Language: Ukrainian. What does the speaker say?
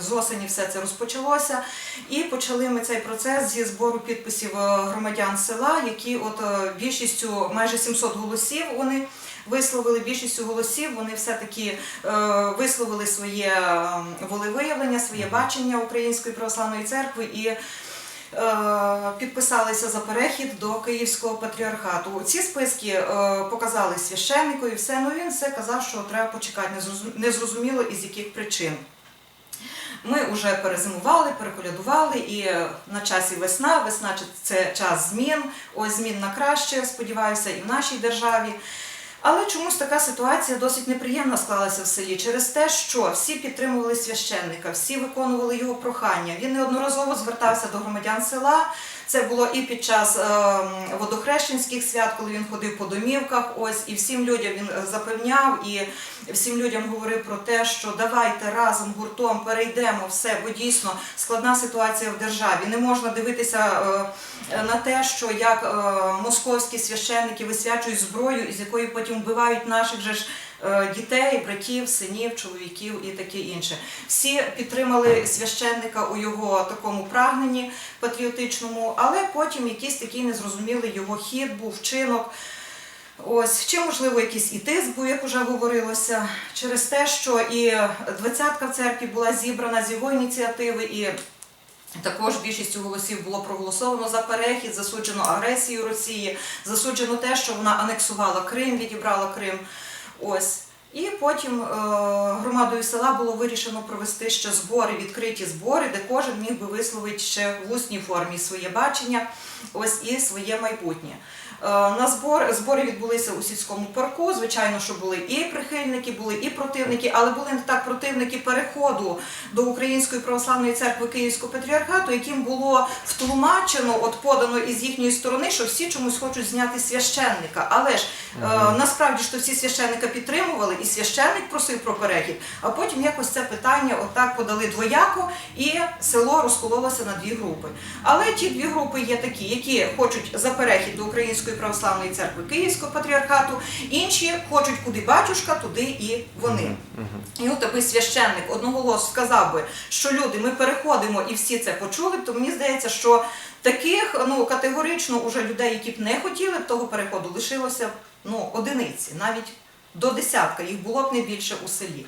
з осені все це розпочалося. І почали ми цей процес зі збору підписів е, громадян села, які от е, більшістю майже 700 голосів вони висловили більшістю голосів. Вони все-таки е, висловили своє волевиявлення, своє бачення Української православної церкви і підписалися за перехід до Київського патріархату. Ці списки показали священнику і все. Ну він все казав, що треба почекати, незрозум- незрозуміло із яких причин. Ми вже перезимували, переколядували, і е, на часі весна. Весна це час змін. Ось змін на краще, сподіваюся, і в нашій державі. Але чомусь така ситуація досить неприємна склалася в селі через те, що всі підтримували священника, всі виконували його прохання. Він неодноразово звертався до громадян села. Це було і під час е, водохрещенських свят, коли він ходив по домівках. Ось і всім людям він е, запевняв, і всім людям говорив про те, що давайте разом гуртом перейдемо все, бо дійсно складна ситуація в державі. Не можна дивитися е, на те, що як московські священники висвячують зброю, із якої потім вбивають наших же ж. Е, Дітей, братів, синів, чоловіків і таке інше. Всі підтримали священника у його такому прагненні патріотичному, але потім якийсь такий незрозумілий його хід був, вчинок. Ось чи можливо якийсь і тиск був, як вже говорилося, через те, що і двадцятка в церкві була зібрана з його ініціативи, і також більшістю голосів було проголосовано за перехід, засуджено агресію Росії, засуджено те, що вона анексувала Крим, відібрала Крим. Ось. І потім е, громадою села було вирішено провести ще збори, відкриті збори, де кожен міг би висловити ще в усній формі своє бачення, ось і своє майбутнє. Е, На збор збори відбулися у сільському парку. Звичайно, що були і прихильники, були і противники, але були не так противники переходу до Української православної церкви Київського патріархату, яким було втлумачено, от подано із їхньої сторони, що всі чомусь хочуть зняти священника. Але ж е, насправді ж то всі священника підтримували, і священник просив про перехід. А потім якось це питання отак подали двояко, і село розкололося на дві групи. Але ті дві групи є такі, які хочуть за перехід до Української православної церкви Київського патріархату, інші хочуть куди батюшка, туди і вони. І от такий священник одноголосно сказав би, що люди, ми переходимо і всі це почули, то мені здається, що таких ну категорично уже людей, які б не хотіли б того переходу, лишилося ну одиниці, навіть до десятка, їх було б не більше у селі.